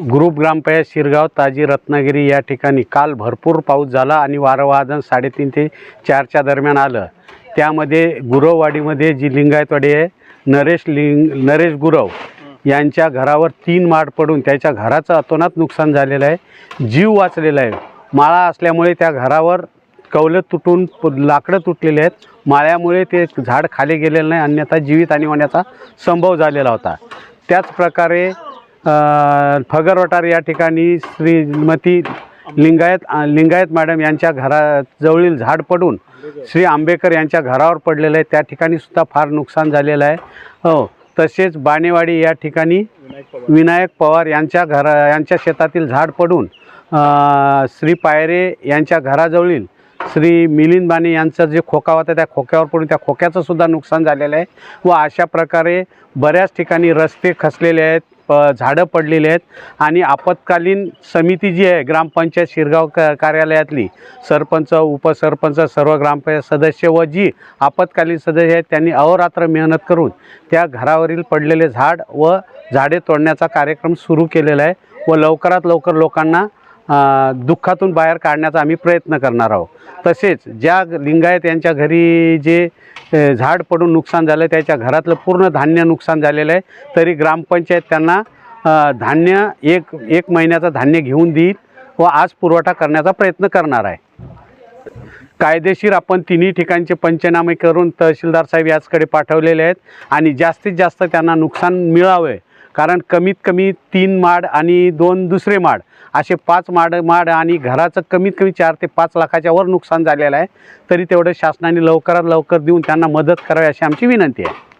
Group ग्रामपंचायत शिरगाव ताजी रत्नागिरी या ठिकाणी काल भरपूर पाऊस झाला आणि वारंवादन साडेतीन ते चारच्या दरम्यान आलं. त्यामध्ये गुरववाडीमध्ये जी लिंगायतवाडी आहे नरेश लिंग नरेश गुरव यांच्या घरावर तीन माड पडून त्याच्या घराचं अतोनात नुकसान झालेलं आहे. जीव वाचलेला आहे. माळा असल्यामुळे त्या घरावर कवलं तुटून प- लाकडं तुटलेले आहेत. माळ्यामुळे ते झाड खाली गेलेलं नाही अन्यथा जीवित आणि होण्याचा संभव झालेला होता. त्याचप्रकारे फगरवटार या ठिकाणी श्रीमती लिंगायत लिंगायत मॅडम यांच्या घराजवळील झाड पडून श्री आंबेकर यांच्या घरावर पडलेलं आहे त्या ठिकाणी सुद्धा फार नुकसान झालेलं आहे. हो तसेच बाणेवाडी या ठिकाणी विनायक पवार यांच्या घरा यांच्या शेतातील झाड पडून श्री पायरे यांच्या घराजवळील श्री मिलिंद बाने यांचं जे खोका होता त्या खोक्यावर पडून त्या खोक्याचं सुद्धा नुकसान झालेलं आहे. व अशा प्रकारे बऱ्याच ठिकाणी रस्ते खचलेले आहेत. प झाडं पडलेली आहेत. आणि आपत्कालीन समिती जी आहे ग्रामपंचायत शिरगाव क कार्यालयातली सरपंच उपसरपंच सर्व ग्रामपंचायत सदस्य व जी आपत्कालीन सदस्य आहेत त्यांनी अहोरात्र मेहनत करून त्या घरावरील पडलेले झाड व झाडे तोडण्याचा कार्यक्रम सुरू केलेला आहे व लवकरात लवकर लोकांना दुःखातून बाहेर काढण्याचा आम्ही प्रयत्न करणार आहोत. तसेच ज्या लिंगायत यांच्या घरी जे झाड पडून नुकसान झालं त्याच्या घरातलं पूर्ण धान्य नुकसान झालेलं आहे तरी ग्रामपंचायत त्यांना धान्य एक एक महिन्याचं धान्य घेऊन देईल व आज पुरवठा करण्याचा प्रयत्न करणार आहे. कायदेशीर आपण तिन्ही ठिकाणचे पंचनामे करून तहसीलदार साहेब याचकडे पाठवलेले आहेत आणि जास्तीत जास्त त्यांना नुकसान मिळावे कारण कमीत कमी तीन माड आणि दोन दुसरे माड असे पाच माड माड आणि घराचं कमीत कमी चार ते पाच लाखाच्या वर नुकसान झालेलं आहे. तरी तेवढं शासनाने लवकरात लवकर देऊन त्यांना मदत करावी अशी आमची विनंती आहे.